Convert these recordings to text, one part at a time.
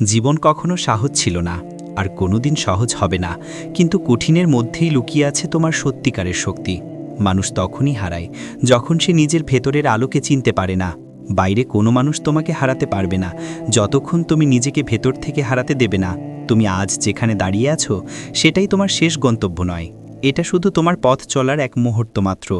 জীবন কখনো সাহজ ছিল না, আর কোনোদিন সহজ হবে না। কিন্তু কঠিনের মধ্যেই লুকিয়ে আছে তোমার সত্যিকারের শক্তি। মানুষ তখনই হারায়, যখন সে নিজের ভেতরের আলোকে চিনতে পারে না। বাইরে কোনো মানুষ তোমাকে হারাতে পারবে না। যতক্ষণ তুমি নিজেকে ভেতর থেকে হারাতে দেবে না, তুমি আজ যেখানে দাঁড়িয়ে আছো, সেটাই তোমার শেষ গন্তব্য নয়। এটা শুধু তোমার পথ চলার এক মুহূর্ত মাত্র।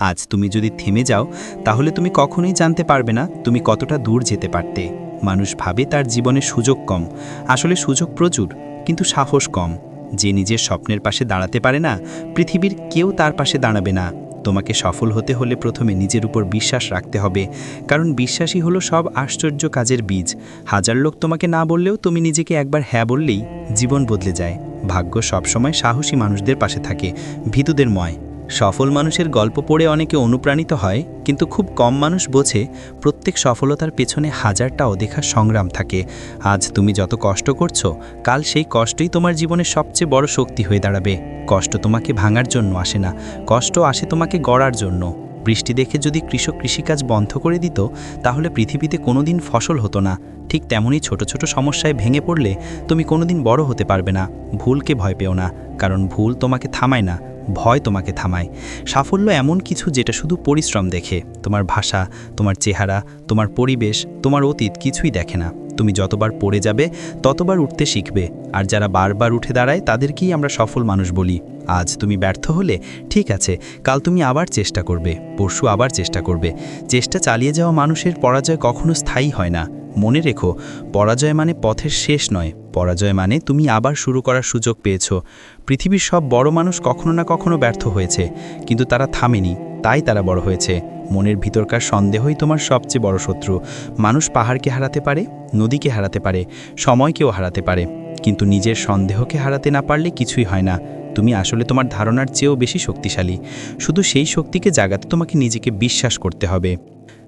আজ তুমি যদি থেমে যাও, তাহলে তুমি কখনোই জানতে পারবে না তুমি কতটা দূর যেতে পারতে। মানুষ ভাবে তার জীবনে সুযোগ কম। আসলে সুযোগ প্রচুর, কিন্তু সাহস কম। যে নিজের স্বপ্নের পাশে দাঁড়াতে পারে না, পৃথিবীর কেউ তার পাশে দাঁড়াবে না। তোমাকে সফল হতে হলে প্রথমে নিজের উপর বিশ্বাস রাখতে হবে, কারণ বিশ্বাসই হলো সব আশ্চর্য কাজের বীজ। হাজার লোক তোমাকে না বললেও তুমি নিজেকে একবার হ্যাঁ বললেই জীবন বদলে যায়। ভাগ্য সবসময় সাহসী মানুষদের পাশে থাকে, ভীতুদের ময়। সফল মানুষের গল্প পড়ে অনেকে অনুপ্রাণিত হয়, কিন্তু খুব কম মানুষ বোঝে প্রত্যেক সফলতার পেছনে হাজারটা অধিকার সংগ্রাম থাকে। আজ তুমি যত কষ্ট করছ, কাল সেই কষ্টই তোমার জীবনের সবচেয়ে বড় শক্তি হয়ে দাঁড়াবে। কষ্ট তোমাকে ভাঙার জন্য আসে না, কষ্ট আসে তোমাকে গড়ার জন্য। বৃষ্টি দেখে যদি কৃষক কৃষিকাজ বন্ধ করে দিত, তাহলে পৃথিবীতে কোনোদিন ফসল হতো না। ঠিক তেমনই ছোট ছোট সমস্যায় ভেঙে পড়লে তুমি কোনোদিন বড় হতে পারবে না। ভুলকে ভয় পেও না, কারণ ভুল তোমাকে থামায় না, ভয় তোমাকে থামায়। সাফল্য এমন কিছু যেটা শুধু পরিশ্রম দেখে। তোমার ভাষা, তোমার চেহারা, তোমার পরিবেশ, তোমার অতীত কিছুই দেখে না। তুমি যতবার পড়ে যাবে, ততবার উঠতে শিখবে। আর যারা বারবার উঠে দাঁড়ায়, তাদেরকেই আমরা সফল মানুষ বলি। আজ তুমি ব্যর্থ হলে, ঠিক আছে, কাল তুমি আবার চেষ্টা করবে, পরশু আবার চেষ্টা করবে। চেষ্টা চালিয়ে যাওয়া মানুষের পরাজয় কখনো স্থায়ী হয় না। মনে রেখো, পরাজয় মানে পথের শেষ নয়। পরাজয় মানে তুমি আবার শুরু করার সুযোগ পেয়েছ। পৃথিবীর সব বড় মানুষ কখনো না কখনো ব্যর্থ হয়েছে, কিন্তু তারা থামেনি। তাই তারা বড় হয়েছে। মনের ভিতরকার সন্দেহই তোমার সবচেয়ে বড় শত্রু। মানুষ পাহাড়কে হারাতে পারে, নদীকে হারাতে পারে, সময়কেও হারাতে পারে। কিন্তু নিজের সন্দেহকে হারাতে না পারলে কিছুই হয় না। তুমি আসলে তোমার ধারণার চেয়েও বেশি শক্তিশালী। শুধু সেই শক্তিকে জাগাতে তোমাকে নিজেকে বিশ্বাস করতে হবে।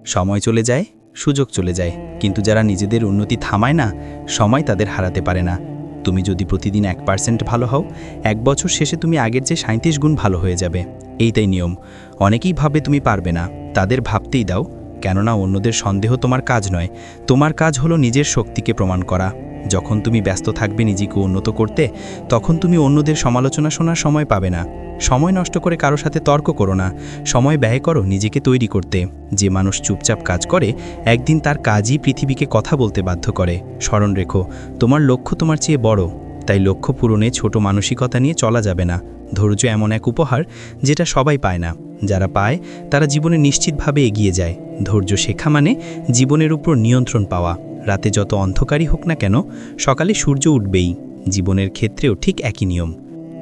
সময় চলে যায়, সুযোগ চলে যায়। কিন্তু যারা নিজেদের উন্নতি থামায় না, সময় তাদের হারাতে পারে না। তুমি যদি প্রতিদিন এক পার্সেন্ট ভালো হও, এক বছর শেষে তুমি আগের চেয়ে সাঁত্রিশ গুণ ভালো হয়ে যাবে। এইটাই নিয়ম। অনেকেই ভাবে তুমি পারবে না। তাদের ভাবতেই দাও, কেননা অন্যদের সন্দেহ তোমার কাজ নয়। তোমার কাজ হলো নিজের শক্তিকে প্রমাণ করা। যখন তুমি ব্যস্ত থাকবে নিজেকে উন্নত করতে, তখন তুমি অন্যদের সমালোচনা শোনার সময় পাবে না। সময় নষ্ট করে কারও সাথে তর্ক করো না। সময় ব্যয় করো নিজেকে তৈরি করতে। যে মানুষ চুপচাপ কাজ করে, একদিন তার কাজই পৃথিবীকে কথা বলতে বাধ্য করে। স্মরণ রেখো, তোমার লক্ষ্য তোমার চেয়ে বড়। তাই লক্ষ্য পূরণে ছোট মানসিকতা নিয়ে চলা যাবে না। ধৈর্য এমন এক উপহার যেটা সবাই পায় না। যারা পায়, তারা জীবনে নিশ্চিতভাবে এগিয়ে যায়। ধৈর্য শেখা মানে জীবনের উপর নিয়ন্ত্রণ পাওয়া। রাতে যত অন্ধকারই হোক না কেন, সকালে সূর্য উঠবেই। জীবনের ক্ষেত্রেও ঠিক একই নিয়ম।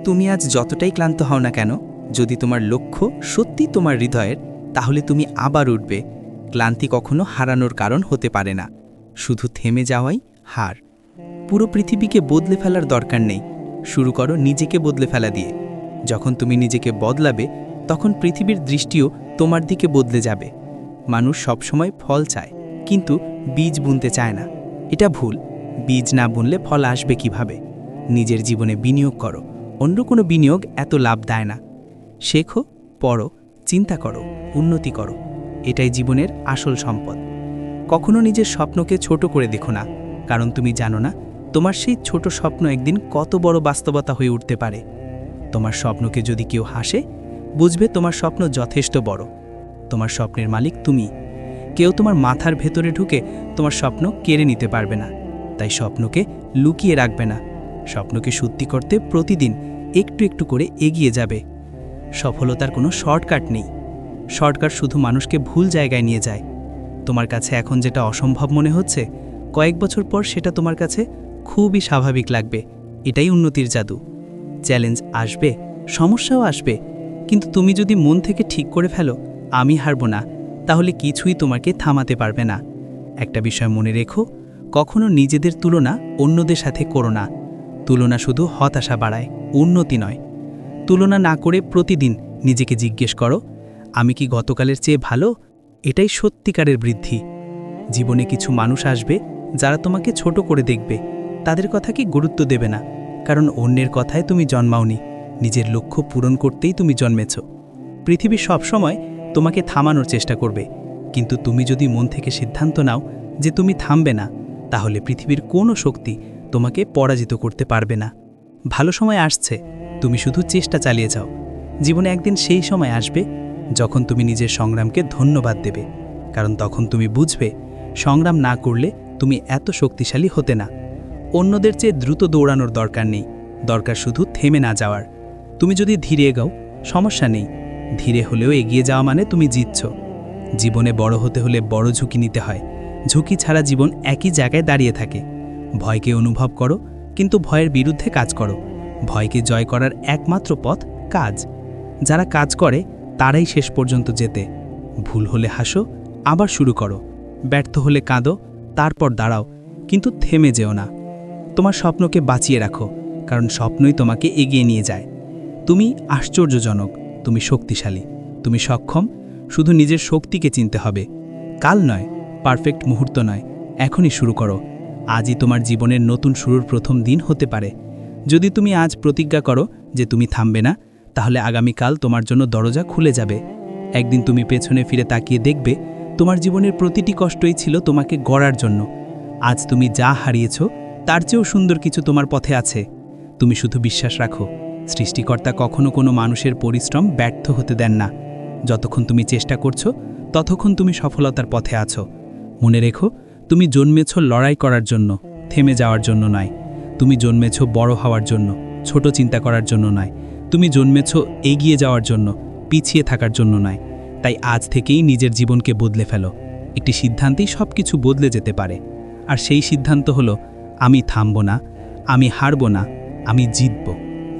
তুমি আজ যতটাই ক্লান্ত হও না কেন, যদি তোমার লক্ষ্য সত্যি তোমার হৃদয়ের, তাহলে তুমি আবার উঠবে। ক্লান্তি কখনো হারানোর কারণ হতে পারে না। শুধু থেমে যাওয়াই হার। পুরো পৃথিবীকে বদলে ফেলার দরকার নেই। শুরু করো নিজেকে বদলে ফেলা দিয়ে। যখন তুমি নিজেকে বদলাবে, তখন পৃথিবীর দৃষ্টিও তোমার দিকে বদলে যাবে। মানুষ সবসময় ফল চায়, কিন্তু বীজ বুনতে চায় না। এটা ভুল। বীজ না বুনলে ফল আসবে কীভাবে? নিজের জীবনে বিনিয়োগ করো, অন্য কোনো বিনিয়োগ এত লাভ দেয় না। শেখো, পড়ো, চিন্তা করো, উন্নতি করো। এটাই জীবনের আসল সম্পদ। কখনো নিজের স্বপ্নকে ছোট করে দেখো না, কারণ তুমি জানো না, তোমার সেই ছোট স্বপ্ন একদিন কত বড় বাস্তবতা হয়ে উঠতে পারে। তোমার স্বপ্নকে যদি কেউ হাসে, বুঝবে তোমার স্বপ্ন যথেষ্ট বড়। তোমার স্বপ্নের মালিক তুমি। কেউ তোমার মাথার ভেতরে ঢুকে তোমার স্বপ্ন কেড়ে নিতে পারবে না। তাই স্বপ্নকে লুকিয়ে রাখবে না। স্বপ্নকে সত্যি করতে প্রতিদিন একটু একটু করে এগিয়ে যাবে। সফলতার কোনো শর্টকাট নেই। শর্টকাট শুধু মানুষকে ভুল জায়গায় নিয়ে যায়। তোমার কাছে এখন যেটা অসম্ভব মনে হচ্ছে, কয়েক বছর পর সেটা তোমার কাছে খুবই স্বাভাবিক লাগবে। এটাই উন্নতির জাদু। চ্যালেঞ্জ আসবে, সমস্যাও আসবে। কিন্তু তুমি যদি মন থেকে ঠিক করে ফেলো, আমি হারবো না। তাহলে কিছুই তোমাকে থামাতে পারবে না। একটা বিষয় মনে রেখো, কখনো নিজেদের তুলনা অন্যদের সাথে করো না। তুলনা শুধু হতাশা বাড়ায়, উন্নতি নয়। তুলনা না করে প্রতিদিন নিজেকে জিজ্ঞেস করো, আমি কি গতকালের চেয়ে ভালো? এটাই সত্যিকারের বৃদ্ধি। জীবনে কিছু মানুষ আসবে, যারা তোমাকে ছোট করে দেখবে। তাদের কথা কি গুরুত্ব দেবে না? কারণ অন্যের কথায় তুমি জন্মাওনি, নিজের লক্ষ্য পূরণ করতেই তুমি জন্মেছ। পৃথিবী সবসময় তোমাকে থামানোর চেষ্টা করবে, কিন্তু তুমি যদি মন থেকে সিদ্ধান্ত নাও যে তুমি থামবে না, তাহলে পৃথিবীর কোনো শক্তি তোমাকে পরাজিত করতে পারবে না। ভালো সময় আসছে, তুমি শুধু চেষ্টা চালিয়ে যাও। জীবনে একদিন সেই সময় আসবে যখন তুমি নিজের সংগ্রামকে ধন্যবাদ দেবে, কারণ তখন তুমি বুঝবে, সংগ্রাম না করলে তুমি এত শক্তিশালী হতে না। অন্যদের চেয়ে দ্রুত দৌড়ানোর দরকার নেই। দরকার শুধু থেমে না যাওয়ার। তুমি যদি ধীরে এগাও, সমস্যা নেই। ধীরে হলেও এগিয়ে যাওয়া মানে তুমি জিতছ। জীবনে বড় হতে হলে বড় ঝুঁকি নিতে হয়। ঝুঁকি ছাড়া জীবন একই জায়গায় দাঁড়িয়ে থাকে। ভয়কে অনুভব করো, কিন্তু ভয়ের বিরুদ্ধে কাজ করো। ভয়কে জয় করার একমাত্র পথ কাজ। যারা কাজ করে, তারাই শেষ পর্যন্ত যেতে ভুল হলে হাসো, আবার শুরু করো। ব্যর্থ হলে কাঁদো, তারপর দাঁড়াও, কিন্তু থেমে যেও না। তোমার স্বপ্নকে বাঁচিয়ে রাখো, কারণ স্বপ্নই তোমাকে এগিয়ে নিয়ে যায়। তুমি আশ্চর্যজনক, তুমি শক্তিশালী, তুমি সক্ষম, শুধু নিজের শক্তিকে চিনতে হবে। কাল নয়, পারফেক্ট মুহূর্ত নয়, এখনই শুরু করো। আজই তোমার জীবনের নতুন শুরুর প্রথম দিন হতে পারে। যদি তুমি আজ প্রতিজ্ঞা করো যে তুমি থামবে না, তাহলে আগামীকাল তোমার জন্য দরজা খুলে যাবে। একদিন তুমি পেছনে ফিরে তাকিয়ে দেখবে, তোমার জীবনের প্রতিটি কষ্টই ছিল তোমাকে গড়ার জন্য। আজ তুমি যা হারিয়েছ তার চেয়েও সুন্দর কিছু তোমার পথে আছে। তুমি শুধু বিশ্বাস রাখো, সৃষ্টিকর্তা কখনো কোনো মানুষের পরিশ্রম ব্যর্থ হতে দেন না। যতক্ষণ তুমি চেষ্টা করছ, ততক্ষণ তুমি সফলতার পথে আছো। মনে রেখো, তুমি জন্মেছ লড়াই করার জন্য, থেমে যাওয়ার জন্য নয়। তুমি জন্মেছ বড় হওয়ার জন্য, ছোট চিন্তা করার জন্য নয়। তুমি জন্মেছ এগিয়ে যাওয়ার জন্য, পিছিয়ে থাকার জন্য নয়। তাই আজ থেকেই নিজের জীবনকে বদলে ফেলো। একটি সিদ্ধান্তেই সব কিছু বদলে যেতে পারে। আর সেই সিদ্ধান্ত হলো আমি থামব না, আমি হারব না, আমি জিতব।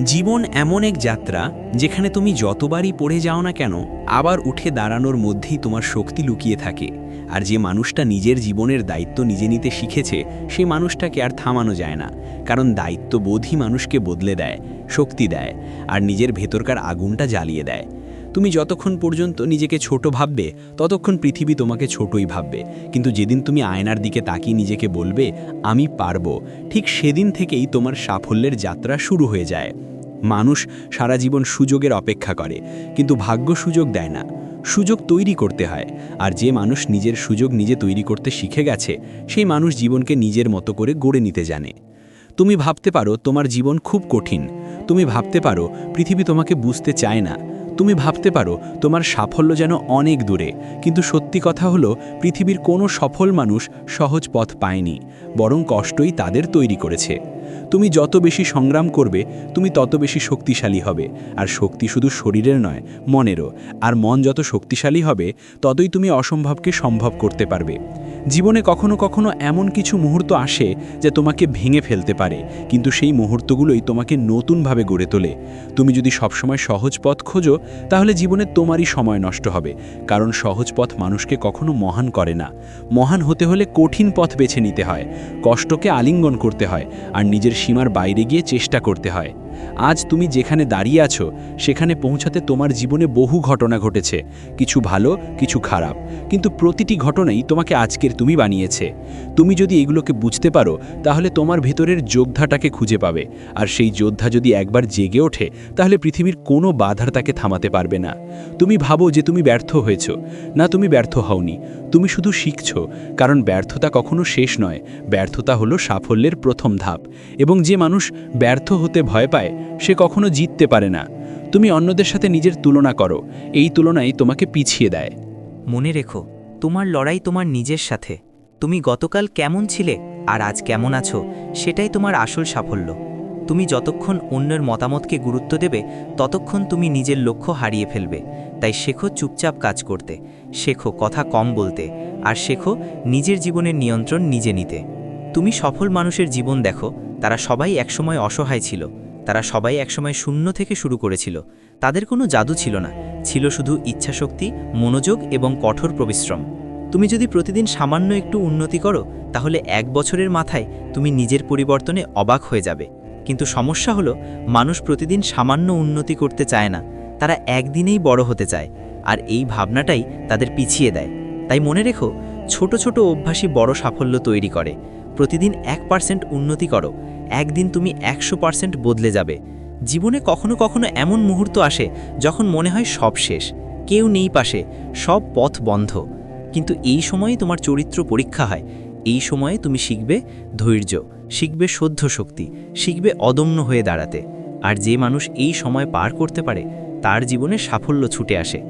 জীবন এমন এক যাত্রা যেখানে তুমি যতবারই পড়ে যাও না কেন, আবার উঠে দাঁড়ানোর মধ্যেই তোমার শক্তি লুকিয়ে থাকে। আর যে মানুষটা নিজের জীবনের দায়িত্ব নিজে নিতে শিখেছে সেই মানুষটাকে আর থামানো যায় না। কারণ দায়িত্ববোধই মানুষকে বদলে দেয়, শক্তি দেয়, আর নিজের ভেতরকার আগুনটা জ্বালিয়ে দেয়। তুমি যতক্ষণ পর্যন্ত নিজেকে ছোট ভাববে, ততক্ষণ পৃথিবী তোমাকে ছোটই ভাববে। কিন্তু যেদিন তুমি আয়নার দিকে তাকিয়ে নিজেকে বলবে, আমি পারব, ঠিক সেদিন থেকেই তোমার সাফল্যের যাত্রা শুরু হয়ে যায়। মানুষ সারা জীবন সুযোগের অপেক্ষা করে, কিন্তু ভাগ্য সুযোগ দেয় না। সুযোগ তৈরি করতে হয়, আর যে মানুষ নিজের সুযোগ নিজে তৈরি করতে শিখে গেছে, সেই মানুষ জীবনকে নিজের মতো করে গড়ে নিতে জানে। তুমি ভাবতে পারো তোমার জীবন খুব কঠিন। তুমি ভাবতে পারো পৃথিবী তোমাকে বুঝতে চায় না। তুমি ভাবতে পারো, তোমার সাফল্য যেন অনেক দূরে। কিন্তু সত্যি কথা হলো, পৃথিবীর কোনো সফল মানুষ সহজ পথ পায়নি, বরং কষ্টই তাদের তৈরি করেছে। তুমি যত বেশি সংগ্রাম করবে, তুমি তত বেশি শক্তিশালী হবে। আর শক্তি শুধু শরীরের নয়, মনেরও। আর মন যত শক্তিশালী হবে, ততই তুমি অসম্ভবকে সম্ভব করতে পারবে। জীবনে কখনো কখনো এমন কিছু মুহূর্ত আসে যা তোমাকে ভেঙে ফেলতে পারে, কিন্তু সেই মুহূর্তগুলোই তোমাকে নতুনভাবে গড়ে তোলে। তুমি যদি সবসময় সহজ পথ খোঁজো, তাহলে জীবনে তোমারই সময় নষ্ট হবে, কারণ সহজ পথ মানুষকে কখনো মহান করে না। মহান হতে হলে কঠিন পথ বেছে নিতে হয়, কষ্টকে আলিঙ্গন করতে হয়, আর নিজের সীমার বাইরে গিয়ে চেষ্টা করতে হয়। আজ তুমি যেখানে দাঁড়িয়ে আছো, সেখানে পৌঁছাতে তোমার জীবনে বহু ঘটনা ঘটেছে, কিছু ভালো, কিছু খারাপ। কিন্তু প্রতিটি ঘটনাই তোমাকে আজকের তুমি বানিয়েছে। তুমি যদি এগুলোকে বুঝতে পারো, তাহলে তোমার ভেতরের যোদ্ধাটাকে খুঁজে পাবে। আর সেই যোদ্ধা যদি একবার জেগে ওঠে, তাহলে পৃথিবীর কোনো বাধার তাকে থামাতে পারবে না। তুমি ভাবো যে তুমি ব্যর্থ হয়েছ। না, তুমি ব্যর্থ হওনি। তুমি শুধু শিখছ, কারণ ব্যর্থতা কখনো শেষ নয়। ব্যর্থতা হলো সাফল্যের প্রথম ধাপ। এবং যে মানুষ ব্যর্থ হতে ভয় পায় সে কখনো জিততে পারে না। তুমি অন্যদের সাথে নিজের তুলনা করো। এই তুলনায় তোমাকে পিছিয়ে দেয়। মনে রেখো, তোমার লড়াই তোমার নিজের সাথে। তুমি গতকাল কেমন ছিলে আর আজ কেমন আছো, সেটাই তোমার আসল সাফল্য। তুমি যতক্ষণ অন্যের মতামতকে গুরুত্ব দেবে, ততক্ষণ তুমি নিজের লক্ষ্য হারিয়ে ফেলবে। তাই শেখো চুপচাপ কাজ করতে। শেখো কথা কম বলতে। আর শেখো নিজের জীবনের নিয়ন্ত্রণ নিজে নিতে। তুমি সফল মানুষের জীবন দেখো, তারা সবাই একসময় অসহায় ছিল। তারা সবাই একসময় শূন্য থেকে শুরু করেছিল। তাদের কোনো জাদু ছিল না। ছিল শুধু ইচ্ছাশক্তি, মনোযোগ এবং কঠোর পরিশ্রম। তুমি যদি প্রতিদিন সামান্য একটু উন্নতি করো, তাহলে এক বছরের মাথায় তুমি নিজের পরিবর্তনে অবাক হয়ে যাবে। কিন্তু সমস্যা হলো, মানুষ প্রতিদিন সামান্য উন্নতি করতে চায় না। তারা একদিনেই বড় হতে চায়। আর এই ভাবনাটাই তাদের পিছিয়ে দেয়। তাই মনে রেখো, ছোট ছোট অভ্যাসই বড় সাফল্য তৈরি করে। প্রতিদিন এক পার্সেন্ট উন্নতি করো। একদিন তুমি একশো পার্সেন্ট বদলে যাবে। জীবনে কখনো কখনো এমন মুহূর্ত আসে যখন মনে হয় সব শেষ, কেউ নেই পাশে, সব পথ বন্ধ। কিন্তু এই সময়ই তোমার চরিত্র পরীক্ষা হয়, এই সময়ে তুমি শিখবে ধৈর্য, শিখবে সহ্য শক্তি, শিখবে অদম্য হয়ে দাঁড়াতে। আর যে মানুষ এই সময় পার করতে পারে, তার জীবনে সাফল্য ছুটে আসে।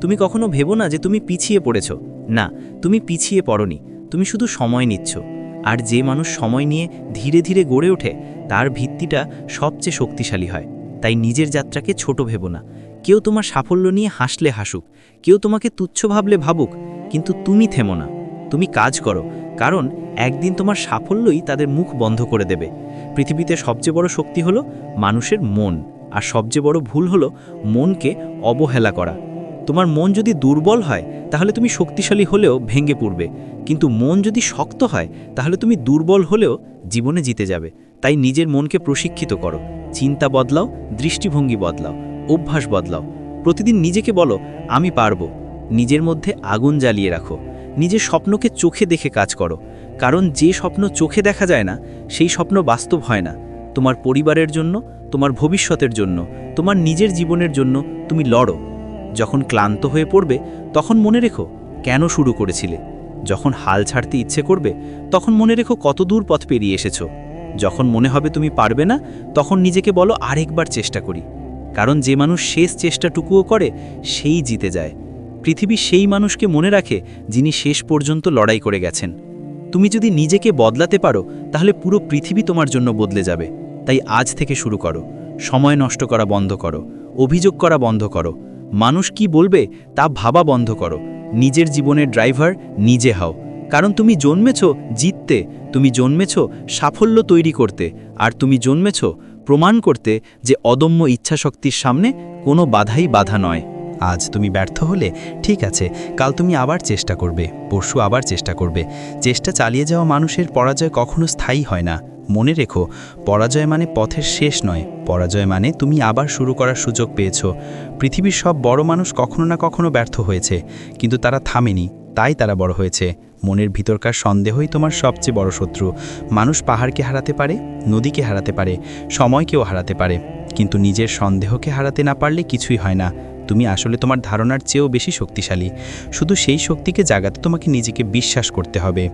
তুমি কখনো ভেবো না যে তুমি পিছিয়ে পড়েছ। না, তুমি পিছিয়ে পড়নি, তুমি শুধু সময় নিচ্ছ। আর যে মানুষ সময় নিয়ে ধীরে ধীরে গড়ে ওঠে, তার ভিত্তিটা সবচেয়ে শক্তিশালী হয়। তাই নিজের যাত্রাকে ছোট ভেবো না। কেউ তোমার সাফল্য নিয়ে হাসলে হাসুক, কেউ তোমাকে তুচ্ছ ভাবলে ভাবুক, কিন্তু তুমি থেমো না। তুমি কাজ করো, কারণ একদিন তোমার সাফল্যই তাদের মুখ বন্ধ করে দেবে। পৃথিবীতে সবচেয়ে বড় শক্তি হলো মানুষের মন, আর সবচেয়ে বড় ভুল হলো মনকে অবহেলা করা। তোমার মন যদি দুর্বল হয়, তাহলে তুমি শক্তিশালী হলেও ভেঙে পড়বে। কিন্তু মন যদি শক্ত হয়, তাহলে তুমি দুর্বল হলেও জীবনে জিতে যাবে। তাই নিজের মনকে প্রশিক্ষিত করো। চিন্তা বদলাও, দৃষ্টিভঙ্গি বদলাও, অভ্যাস বদলাও। প্রতিদিন নিজেকে বলো, আমি পারব। নিজের মধ্যে আগুন জ্বালিয়ে রাখো। নিজের স্বপ্নকে চোখে দেখে কাজ করো। কারণ যে স্বপ্ন চোখে দেখা যায় না, সেই স্বপ্ন বাস্তব হয় না। তোমার পরিবারের জন্য, তোমার ভবিষ্যতের জন্য, তোমার নিজের জীবনের জন্য তুমি লড়ো। যখন ক্লান্ত হয়ে পড়বে, তখন মনে রেখো কেন শুরু করেছিলে। যখন হাল ছাড়তে ইচ্ছে করবে, তখন মনে রেখো কত দূর পথ পেরিয়ে এসেছ। যখন মনে হবে তুমি পারবে না, তখন নিজেকে বলো আরেকবার চেষ্টা করি। কারণ যে মানুষ শেষ চেষ্টাটুকুও করে, সেই জিতে যায়। পৃথিবী সেই মানুষকে মনে রাখে যিনি শেষ পর্যন্ত লড়াই করে গেছেন। তুমি যদি নিজেকে বদলাতে পারো, তাহলে পুরো পৃথিবী তোমার জন্য বদলে যাবে। তাই আজ থেকে শুরু করো। সময় নষ্ট করা বন্ধ করো। অভিযোগ করা বন্ধ করো। মানুষ কি বলবে তা ভাবা বন্ধ করো। নিজের জীবনের ড্রাইভার নিজে হও। কারণ তুমি জন্মেছ জিততে, তুমি জন্মেছ সাফল্য তৈরি করতে, আর তুমি জন্মেছ প্রমাণ করতে যে অদম্য ইচ্ছাশক্তির সামনে কোনো বাধাই বাধা নয়। আজ তুমি ব্যর্থ হলে ঠিক আছে, কাল তুমি আবার চেষ্টা করবে, পরশু আবার চেষ্টা করবে। চেষ্টা চালিয়ে যাওয়া মানুষের পরাজয় কখনো স্থায়ী হয় না। মনে রেখো, পরাজয় মানে পথের শেষ নয়। পরাজয় মানে তুমি আবার শুরু করার সুযোগ পেয়েছ। পৃথিবীর সব বড় মানুষ কখনো না কখনো ব্যর্থ হয়েছে, কিন্তু তারা থামেনি, তাই তারা বড় হয়েছে। মনের ভিতরকার সন্দেহই তোমার সবচেয়ে বড় শত্রু। মানুষ পাহাড়কে হারাতে পারে, নদীকে হারাতে পারে, সময়কেও হারাতে পারে, কিন্তু নিজের সন্দেহকে হারাতে না পারলে কিছুই হয় না। তুমি আসলে তোমার ধারণার চেয়েও বেশি শক্তিশালী। শুধু সেই শক্তিকে জাগাতে তোমাকে নিজেকে বিশ্বাস করতে হবে।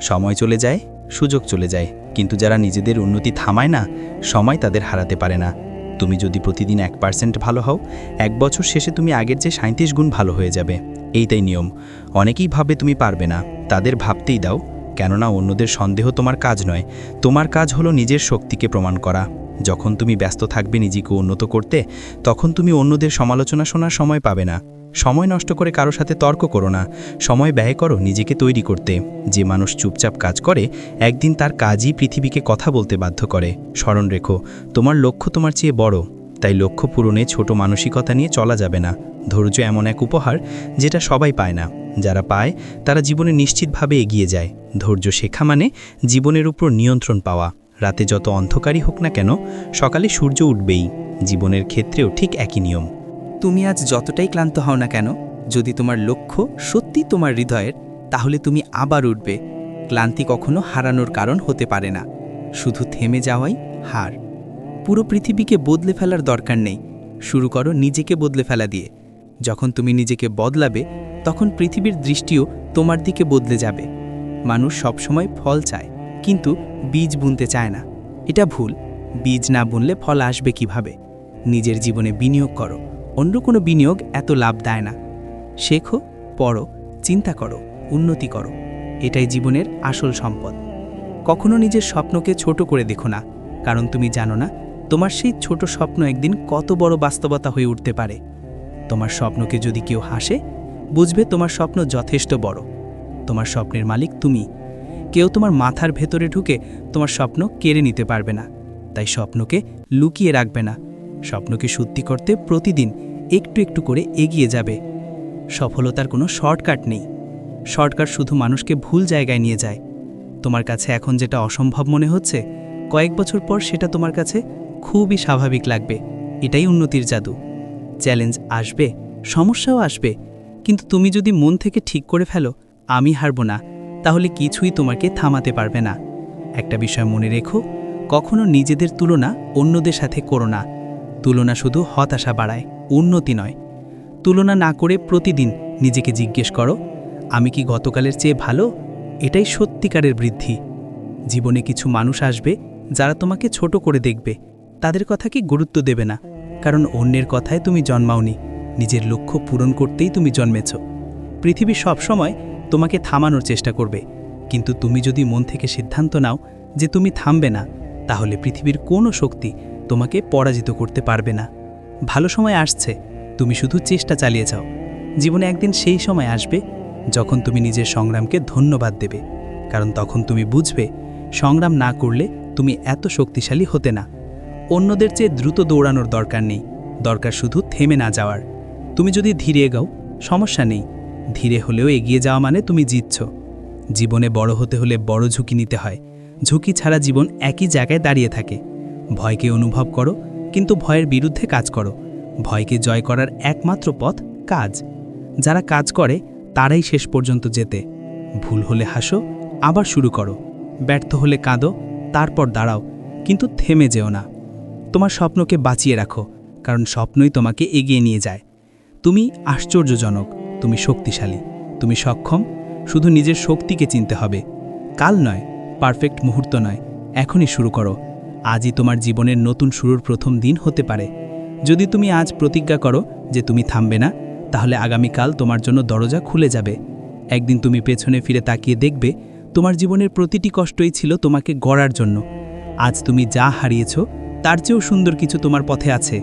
সময় চলে যায়, সুযোগ চলে যায়। কিন্তু যারা নিজেদের উন্নতি থামায় না, সময় তাদের হারাতে পারে না। তুমি যদি প্রতিদিন এক পার্সেন্ট ভালো হও, এক বছর শেষে তুমি আগের যে সাঁত্রিশ গুণ ভালো হয়ে যাবে। এইটাই নিয়ম। অনেকেই ভাবে তুমি পারবে না। তাদের ভাবতেই দাও, কেননা অন্যদের সন্দেহ তোমার কাজ নয়। তোমার কাজ হলো নিজের শক্তিকে প্রমাণ করা। যখন তুমি ব্যস্ত থাকবে নিজেকে উন্নত করতে, তখন তুমি অন্যদের সমালোচনা শোনার সময় পাবে না। সময় নষ্ট করে কারও সাথে তর্ক করো না। সময় ব্যয় করো নিজেকে তৈরি করতে। যে মানুষ চুপচাপ কাজ করে, একদিন তার কাজই পৃথিবীকে কথা বলতে বাধ্য করে। স্মরণ রেখো, তোমার লক্ষ্য তোমার চেয়ে বড়। তাই লক্ষ্য পূরণে ছোট মানসিকতা নিয়ে চলা যাবে না। ধৈর্য এমন এক উপহার যেটা সবাই পায় না। যারা পায়, তারা জীবনে নিশ্চিতভাবে এগিয়ে যায়। ধৈর্য শেখা মানে জীবনের উপর নিয়ন্ত্রণ পাওয়া। রাতে যত অন্ধকারই হোক না কেন, সকালে সূর্য উঠবেই। জীবনের ক্ষেত্রেও ঠিক একই নিয়ম। তুমি আজ যতটাই ক্লান্ত হও না কেন, যদি তোমার লক্ষ্য সত্যি তোমার হৃদয়ের, তাহলে তুমি আবার উঠবে। ক্লান্তি কখনো হারানোর কারণ হতে পারে না। শুধু থেমে যাওয়াই হার। পুরো পৃথিবীকে বদলে ফেলার দরকার নেই। শুরু করো নিজেকে বদলে ফেলা দিয়ে। যখন তুমি নিজেকে বদলাবে, তখন পৃথিবীর দৃষ্টিও তোমার দিকে বদলে যাবে। মানুষ সবসময় ফল চায়, কিন্তু বীজ বুনতে চায় না। এটা ভুল। বীজ না বুনলে ফল আসবে কীভাবে? নিজের জীবনে বিনিয়োগ করো। অন্য কোনো বিনিয়োগ এত লাভ দেয় না। শেখো, পড়ো, চিন্তা করো, উন্নতি করো। এটাই জীবনের আসল সম্পদ। কখনো নিজের স্বপ্নকে ছোট করে দেখো না, কারণ তুমি জানো না, তোমার সেই ছোট স্বপ্ন একদিন কত বড় বাস্তবতা হয়ে উঠতে পারে। তোমার স্বপ্নকে যদি কেউ হাসে, বুঝবে তোমার স্বপ্ন যথেষ্ট বড়। তোমার স্বপ্নের মালিক তুমি। কেউ তোমার মাথার ভেতরে ঢুকে তোমার স্বপ্ন কেড়ে নিতে পারবে না, তাই স্বপ্নকে লুকিয়ে রাখবে না। স্বপ্নকে সত্যি করতে প্রতিদিন একটু একটু করে এগিয়ে যাবে। সফলতার কোনো শর্টকাট নেই। শর্টকাট শুধু মানুষকে ভুল জায়গায় নিয়ে যায়। তোমার কাছে এখন যেটা অসম্ভব মনে হচ্ছে, কয়েক বছর পর সেটা তোমার কাছে খুবই স্বাভাবিক লাগবে। এটাই উন্নতির জাদু। চ্যালেঞ্জ আসবে, সমস্যাও আসবে। কিন্তু তুমি যদি মন থেকে ঠিক করে ফেলো, আমি হারব না। তাহলে কিছুই তোমাকে থামাতে পারবে না। একটা বিষয় মনে রেখো, কখনো নিজেদের তুলনা অন্যদের সাথে করো না। তুলনা শুধু হতাশা বাড়ায়, উন্নতি নয়। তুলনা না করে প্রতিদিন নিজেকে জিজ্ঞেস করো, আমি কি গতকালের চেয়ে ভালো? এটাই সত্যিকারের বৃদ্ধি। জীবনে কিছু মানুষ আসবে যারা তোমাকে ছোট করে দেখবে। তাদের কথাকে গুরুত্ব দেবে না? কারণ অন্যের কথায় তুমি জন্মাওনি, নিজের লক্ষ্য পূরণ করতেই তুমি জন্মেছ। পৃথিবী সবসময় তোমাকে থামানোর চেষ্টা করবে। কিন্তু তুমি যদি মন থেকে সিদ্ধান্ত নাও যে তুমি থামবে না, তাহলে পৃথিবীর কোনো শক্তি তোমাকে পরাজিত করতে পারবে না। ভালো সময় আসছে, তুমি শুধু চেষ্টা চালিয়ে যাও। জীবনে একদিন সেই সময় আসবে যখন তুমি নিজের সংগ্রামকে ধন্যবাদ দেবে, কারণ তখন তুমি বুঝবে সংগ্রাম না করলে তুমি এত শক্তিশালী হতে না। অন্যদের চেয়ে দ্রুত দৌড়ানোর দরকার নেই, দরকার শুধু থেমে না যাওয়ার। তুমি যদি ধীরে এগাও, সমস্যা নেই, ধীরে হলেও এগিয়ে যাওয়া মানে তুমি জিতছ। জীবনে বড় হতে হলে বড় ঝুঁকি নিতে হয়, ঝুঁকি ছাড়া জীবন একই জায়গায় দাঁড়িয়ে থাকে। ভয়কে অনুভব করো, কিন্তু ভয়ের বিরুদ্ধে কাজ করো। ভয়কে জয় করার একমাত্র পথ কাজ। যারা কাজ করে, তারাই শেষ পর্যন্ত যেতে ভুল হলে হাসো, আবার শুরু করো। ব্যর্থ হলে কাঁদো, তারপর দাঁড়াও, কিন্তু থেমে যেও না। তোমার স্বপ্নকে বাঁচিয়ে রাখো, কারণ স্বপ্নই তোমাকে এগিয়ে নিয়ে যায়। তুমি আশ্চর্যজনক, তুমি শক্তিশালী, তুমি সক্ষম, শুধু নিজের শক্তিকে চিনতে হবে। কাল নয়, পারফেক্ট মুহূর্ত নয়, এখনই শুরু করো। আজই তোমার জীবনের নতুন শুরুর প্রথম দিন হতে পারে। যদি তুমি আজ প্রতিজ্ঞা করো যে তুমি থামবে না, তাহলে আগামীকাল তোমার জন্য দরজা খুলে যাবে। একদিন তুমি পেছনে ফিরে তাকিয়ে দেখবে, তোমার জীবনের প্রতিটি কষ্টই ছিল তোমাকে গড়ার জন্য। আজ তুমি যা হারিয়েছ, তার চেয়েও সুন্দর কিছু তোমার পথে আছে।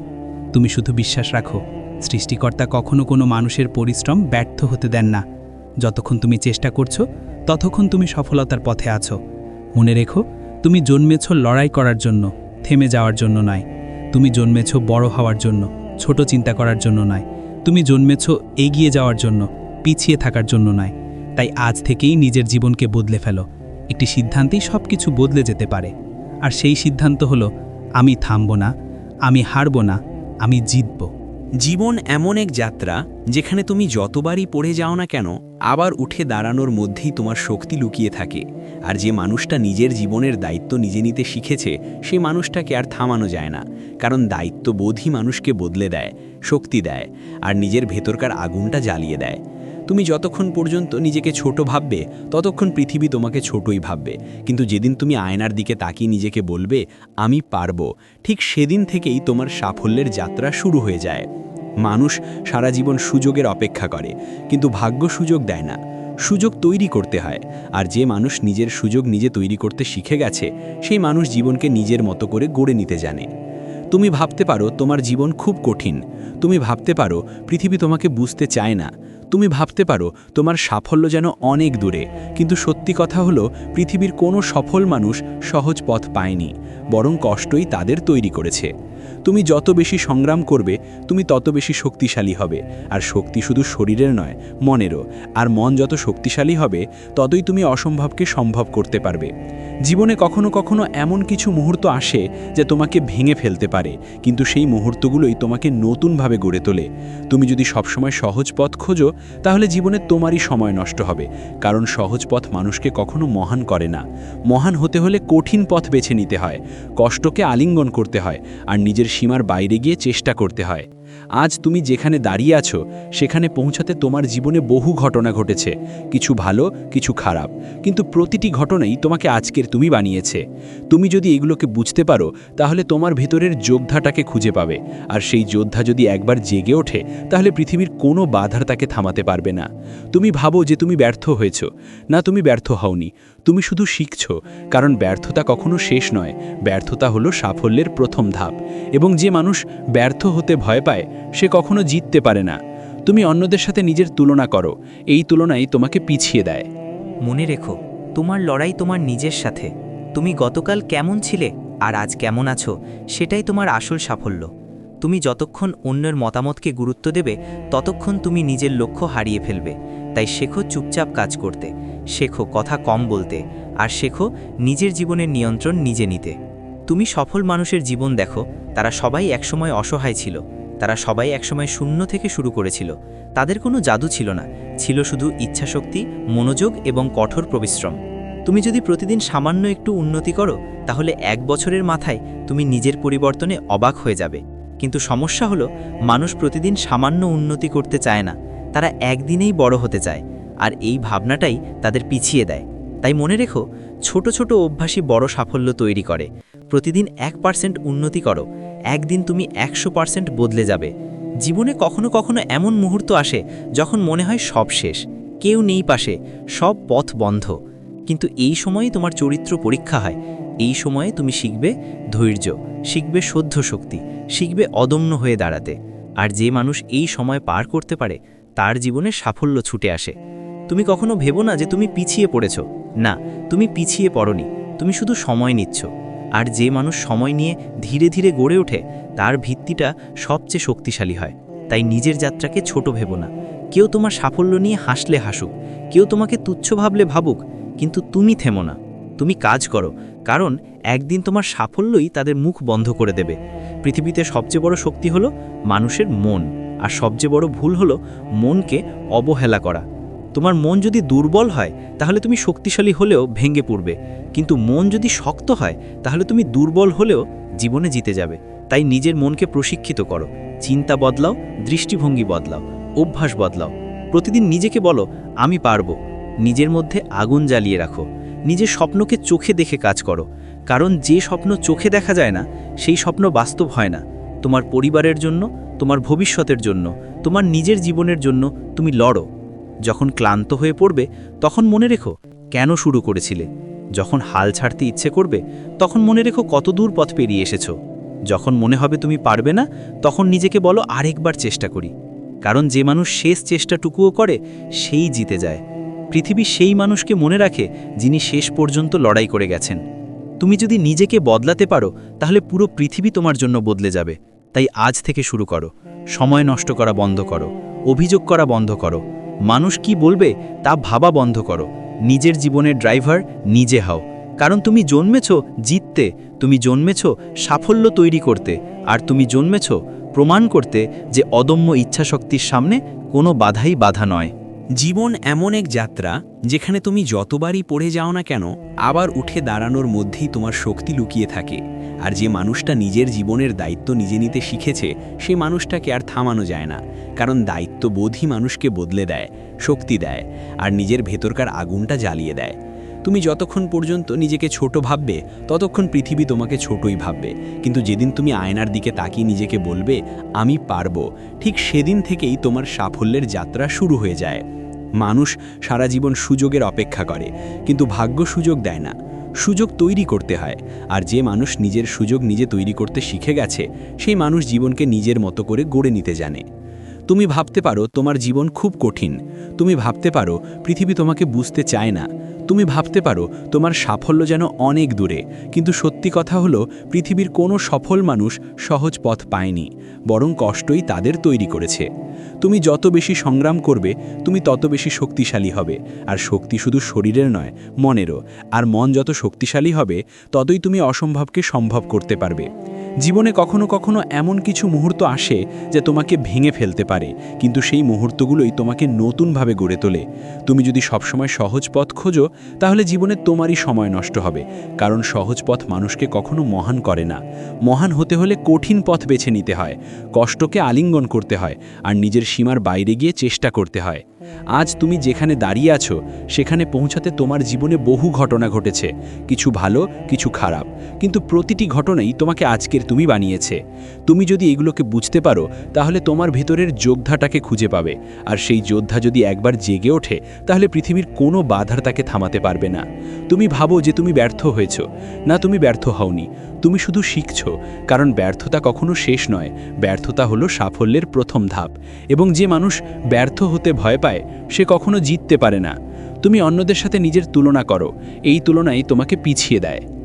তুমি শুধু বিশ্বাস রাখো, সৃষ্টিকর্তা কখনো কোনো মানুষের পরিশ্রম ব্যর্থ হতে দেন না। যতক্ষণ তুমি চেষ্টা করছ, ততক্ষণ তুমি সফলতার পথে আছো। মনে রেখো তুমি জন্মেছ লড়াই করার জন্য, থেমে যাওয়ার জন্য নয়। তুমি জন্মেছ বড় হওয়ার জন্য, ছোট চিন্তা করার জন্য নয়। তুমি জন্মেছ এগিয়ে যাওয়ার জন্য, পিছিয়ে থাকার জন্য নয়। তাই আজ থেকেই নিজের জীবনকে বদলে ফেলো। একটি সিদ্ধান্তেই সব কিছু বদলে যেতে পারে। আর সেই সিদ্ধান্ত হলো, আমি থামব না, আমি হারব না, আমি জিতব। জীবন এমন এক যাত্রা, যেখানে তুমি যতবারই পড়ে যাও না কেন আবার উঠে দাঁড়ানোর মধ্যেই তোমার শক্তি লুকিয়ে থাকে। আর যে মানুষটা নিজের জীবনের দায়িত্ব নিজে নিতে শিখেছে সেই মানুষটাকে আর থামানো যায় না। কারণ দায়িত্ববোধই মানুষকে বদলে দেয়, শক্তি দেয়, আর নিজের ভেতরকার আগুনটা জ্বালিয়ে দেয়। তুমি যতক্ষণ পর্যন্ত নিজেকে ছোট ভাববে, ততক্ষণ পৃথিবী তোমাকে ছোটই ভাববে। কিন্তু যেদিন তুমি আয়নার দিকে তাকিয়ে নিজেকে বলবে, আমি পারব, ঠিক সেদিন থেকেই তোমার সাফল্যের যাত্রা শুরু হয়ে যায়। মানুষ সারা জীবন সুযোগের অপেক্ষা করে, কিন্তু ভাগ্য সুযোগ দেয় না। সুযোগ তৈরি করতে হয়, আর যে মানুষ নিজের সুযোগ নিজে তৈরি করতে শিখে গেছে, সেই মানুষ জীবনকে নিজের মতো করে গড়ে নিতে জানে। তুমি ভাবতে পারো তোমার জীবন খুব কঠিন। তুমি ভাবতে পারো পৃথিবী তোমাকে বুঝতে চায় না। তুমি ভাবতে পারো তোমার সাফল্য যেন অনেক দূরে। কিন্তু সত্যি কথা হলো, পৃথিবীর কোনো সফল মানুষ সহজ পথ পায়নি, বরং কষ্টই তাদের তৈরি করেছে। তুমি যত বেশি সংগ্রাম করবে, তুমি তত বেশি শক্তিশালী হবে। আর শক্তি শুধু শরীরের নয়, মনেরও। আর মন যত শক্তিশালী হবে, ততই তুমি অসম্ভবকে সম্ভব করতে পারবে। জীবনে কখনো কখনো এমন কিছু মুহূর্ত আসে যে তোমাকে ভেঙে ফেলতে পারে, কিন্তু সেই মুহূর্তগুলোই তোমাকে নতুনভাবে গড়ে তোলে। তুমি যদি সবসময় সহজ পথ খোঁজো, তাহলে জীবনে তোমারই সময় নষ্ট হবে, কারণ সহজ পথ মানুষকে কখনো মহান করে না। মহান হতে হলে কঠিন পথ বেছে নিতে হয়, কষ্টকে আলিঙ্গন করতে হয়, আর নিজের সীমার বাইরে গিয়ে চেষ্টা করতে হয়। আজ তুমি যেখানে দাঁড়িয়ে আছো, সেখানে পৌঁছাতে তোমার জীবনে বহু ঘটনা ঘটেছে, কিছু ভালো, কিছু খারাপ। কিন্তু প্রতিটি ঘটনাই তোমাকে আজকের তুমি বানিয়েছে। তুমি যদি এগুলোকে বুঝতে পারো, তাহলে তোমার ভেতরের যোদ্ধাটাকে খুঁজে পাবে। আর সেই যোদ্ধা যদি একবার জেগে ওঠে, তাহলে পৃথিবীর কোনো বাধার তাকে থামাতে পারবে না। তুমি ভাবো যে তুমি ব্যর্থ হয়েছ। না, তুমি ব্যর্থ হওনি। তুমি শুধু শিখছ, কারণ ব্যর্থতা কখনো শেষ নয়। ব্যর্থতা হলো সাফল্যের প্রথম ধাপ, এবং যে মানুষ ব্যর্থ হতে ভয় পায়, সে কখনো জিততে পারে না। তুমি অন্যদের সাথে নিজের তুলনা করো, এই তুলনাই তোমাকে পিছিয়ে দেয়। মনে রেখো, তোমার লড়াই তোমার নিজের সাথে। তুমি গতকাল কেমন ছিলে আর আজ কেমন আছো, সেটাই তোমার আসল সাফল্য। তুমি যতক্ষণ অন্যের মতামতকে গুরুত্ব দেবে, ততক্ষণ তুমি নিজের লক্ষ্য হারিয়ে ফেলবে। তাই শেখো চুপচাপ কাজ করতে। শেখো কথা কম বলতে, আর শেখো নিজের জীবনের নিয়ন্ত্রণ নিজে নিতে। তুমি সফল মানুষের জীবন দেখো, তারা সবাই একসময় অসহায় ছিল, তারা সবাই একসময় শূন্য থেকে শুরু করেছিল। তাদের কোনো জাদু ছিল না, ছিল শুধু ইচ্ছাশক্তি, মনোযোগ এবং কঠোর পরিশ্রম। তুমি যদি প্রতিদিন সামান্য একটু উন্নতি করো, তাহলে এক বছরের মাথায় তুমি নিজের পরিবর্তনে অবাক হয়ে যাবে। কিন্তু সমস্যা হলো, মানুষ প্রতিদিন সামান্য উন্নতি করতে চায় না, তারা একদিনেই বড় হতে চায়। আর এই ভাবনাটাই তাদের পিছিয়ে দেয়। তাই মনে রেখো, ছোট ছোট অভ্যাসই বড় সাফল্য তৈরি করে। প্রতিদিন এক পার্সেন্ট উন্নতি করো। একদিন তুমি একশো পার্সেন্ট বদলে যাবে। জীবনে কখনো কখনো এমন মুহূর্ত আসে যখন মনে হয় সব শেষ। কেউ নেই পাশে, সব পথ বন্ধ। কিন্তু এই সময়ে তোমার চরিত্র পরীক্ষা হয়। এই সময়ে তুমি শিখবে ধৈর্য, শিখবে সহ্য শক্তি, শিখবে অদম্য হয়ে দাঁড়াতে। আর যে মানুষ এই সময় পার করতে পারে, তার জীবনে সাফল্য ছুটে আসে। তুমি কখনো ভেবো না যে তুমি পিছিয়ে পড়েছ। না, তুমি পিছিয়ে পড়নি, তুমি শুধু সময় নিচ্ছ। আর যে মানুষ সময় নিয়ে ধীরে ধীরে গড়ে ওঠে, তার ভিত্তিটা সবচেয়ে শক্তিশালী হয়। তাই নিজের যাত্রাকে ছোট ভেবো না। কেউ তোমার সাফল্য নিয়ে হাসলে হাসুক, কেউ তোমাকে তুচ্ছ ভাবলে ভাবুক, কিন্তু তুমি থেমো না। তুমি কাজ করো, কারণ একদিন তোমার সাফল্যই তাদের মুখ বন্ধ করে দেবে। পৃথিবীতে সবচেয়ে বড় শক্তি হলো মানুষের মন, আর সবচেয়ে বড় ভুল হলো মনকে অবহেলা করা। তোমার মন যদি দুর্বল হয়, তাহলে তুমি শক্তিশালী হলেও ভেঙে পড়বে। কিন্তু মন যদি শক্ত হয়, তাহলে তুমি দুর্বল হলেও জীবনে জিতে যাবে। তাই নিজের মনকে প্রশিক্ষিত করো। চিন্তা বদলাও, দৃষ্টিভঙ্গি বদলাও, অভ্যাস বদলাও। প্রতিদিন নিজেকে বলো, আমি পারব। নিজের মধ্যে আগুন জ্বালিয়ে রাখো। নিজের স্বপ্নকে চোখে দেখে কাজ করো। কারণ যে স্বপ্ন চোখে দেখা যায় না, সেই স্বপ্ন বাস্তব হয় না। তোমার পরিবারের জন্য, তোমার ভবিষ্যতের জন্য, তোমার নিজের জীবনের জন্য তুমি লড়ো। যখন ক্লান্ত হয়ে পড়বে, তখন মনে রেখো কেন শুরু করেছিলে। যখন হাল ছাড়তে ইচ্ছে করবে, তখন মনে রেখো কত দূর পথ পেরিয়ে এসেছ। যখন মনে হবে তুমি পারবে না, তখন নিজেকে বলো আরেকবার চেষ্টা করি। কারণ যে মানুষ শেষ চেষ্টাটুকুও করে, সেই জিতে যায়। পৃথিবী সেই মানুষকে মনে রাখে যিনি শেষ পর্যন্ত লড়াই করে গেছেন। তুমি যদি নিজেকে বদলাতে পারো, তাহলে পুরো পৃথিবী তোমার জন্য বদলে যাবে। তাই আজ থেকে শুরু করো। সময় নষ্ট করা বন্ধ করো। অভিযোগ করা বন্ধ করো। মানুষ কি বলবে তা ভাবা বন্ধ করো। নিজের জীবনের ড্রাইভার নিজে হও। কারণ তুমি জন্মেছ জিততে, তুমি জন্মেছ সাফল্য তৈরি করতে, আর তুমি জন্মেছ প্রমাণ করতে যে অদম্য ইচ্ছাশক্তির সামনে কোনো বাধাই বাধা নয়। জীবন এমন এক যাত্রা যেখানে তুমি যতবারই পড়ে যাও না কেন, আবার উঠে দাঁড়ানোর মধ্যেই তোমার শক্তি লুকিয়ে থাকে। আর যে মানুষটা নিজের জীবনের দায়িত্ব নিজে নিতে শিখেছে, সে মানুষটাকে আর থামানো যায় না। কারণ দায়িত্ববোধই মানুষকে বদলে দেয়, শক্তি দেয়, আর নিজের ভেতরকার আগুনটা জ্বালিয়ে দেয়। তুমি যতক্ষণ পর্যন্ত নিজেকে ছোট ভাববে, ততক্ষণ পৃথিবী তোমাকে ছোটই ভাববে। কিন্তু যেদিন তুমি আয়নার দিকে তাকিয়ে নিজেকে বলবে, আমি পারব, ঠিক সেদিন থেকেই তোমার সাফল্যের যাত্রা শুরু হয়ে যায়। মানুষ সারা জীবন সুযোগের অপেক্ষা করে, কিন্তু ভাগ্য সুযোগ দেয় না। সুযোগ তৈরি করতে হয়। আর যে মানুষ নিজের সুযোগ নিজে তৈরি করতে শিখে গেছে, সেই মানুষ জীবনকে নিজের মতো করে গড়ে নিতে জানে। তুমি ভাবতে পারো তোমার জীবন খুব কঠিন। তুমি ভাবতে পারো পৃথিবী তোমাকে বুঝতে চায় না। তুমি ভাবতে পারো, তোমার সাফল্য যেন অনেক দূরে। কিন্তু সত্যি কথা হলো, পৃথিবীর কোনো সফল মানুষ সহজ পথ পায়নি, বরং কষ্টই তাদের তৈরি করেছে। তুমি যত বেশি সংগ্রাম করবে, তুমি তত বেশি শক্তিশালী হবে, আর শক্তি শুধু শরীরের নয়, মনেরও। আর মন যত শক্তিশালী হবে, ততই তুমি অসম্ভবকে সম্ভব করতে পারবে। জীবনে কখনো কখনো এমন কিছু মুহূর্ত আসে, যা তোমাকে ভেঙে ফেলতে পারে, কিন্তু সেই মুহূর্তগুলোই তোমাকে নতুনভাবে গড়ে তোলে। তুমি যদি সবসময় সহজ পথ খোঁজো তাহলে জীবনে তোমারই সময় নষ্ট হবে, কারণ সহজ পথ মানুষকে কখনো মহান করে না। মহান হতে হলে কঠিন পথ বেছে নিতে হয়, কষ্টকে আলিঙ্গন করতে হয়, আর নিজের সীমার বাইরে গিয়ে চেষ্টা করতে হয়। আজ তুমি যেখানে দাঁড়িয়ে আছো, সেখানে পৌঁছাতে তোমার জীবনে বহু ঘটনা ঘটেছে। কিছু ভালো, কিছু খারাপ। কিন্তু প্রতিটি ঘটনাই তোমাকে আজকের তুমি বানিয়েছে। তুমি যদি এগুলোকে বুঝতে পারো, তাহলে তোমার ভেতরের যোদ্ধাটাকে খুঁজে পাবে। আর সেই যোদ্ধা যদি একবার জেগে ওঠে, তাহলে পৃথিবীর কোনো বাধার তাকে থামাতে পারবে না। তুমি ভাবো যে তুমি ব্যর্থ হয়েছ। না, তুমি ব্যর্থ হওনি। তুমি শুধু শিখছ, কারণ ব্যর্থতা কখনো শেষ নয়। ব্যর্থতা হলো সাফল্যের প্রথম ধাপ, এবং যে মানুষ ব্যর্থ হতে ভয় পায়, সে কখনো জিততে পারে না। তুমি অন্যদের সাথে নিজের তুলনা করো, এই তুলনাই তোমাকে পিছিয়ে দেয়।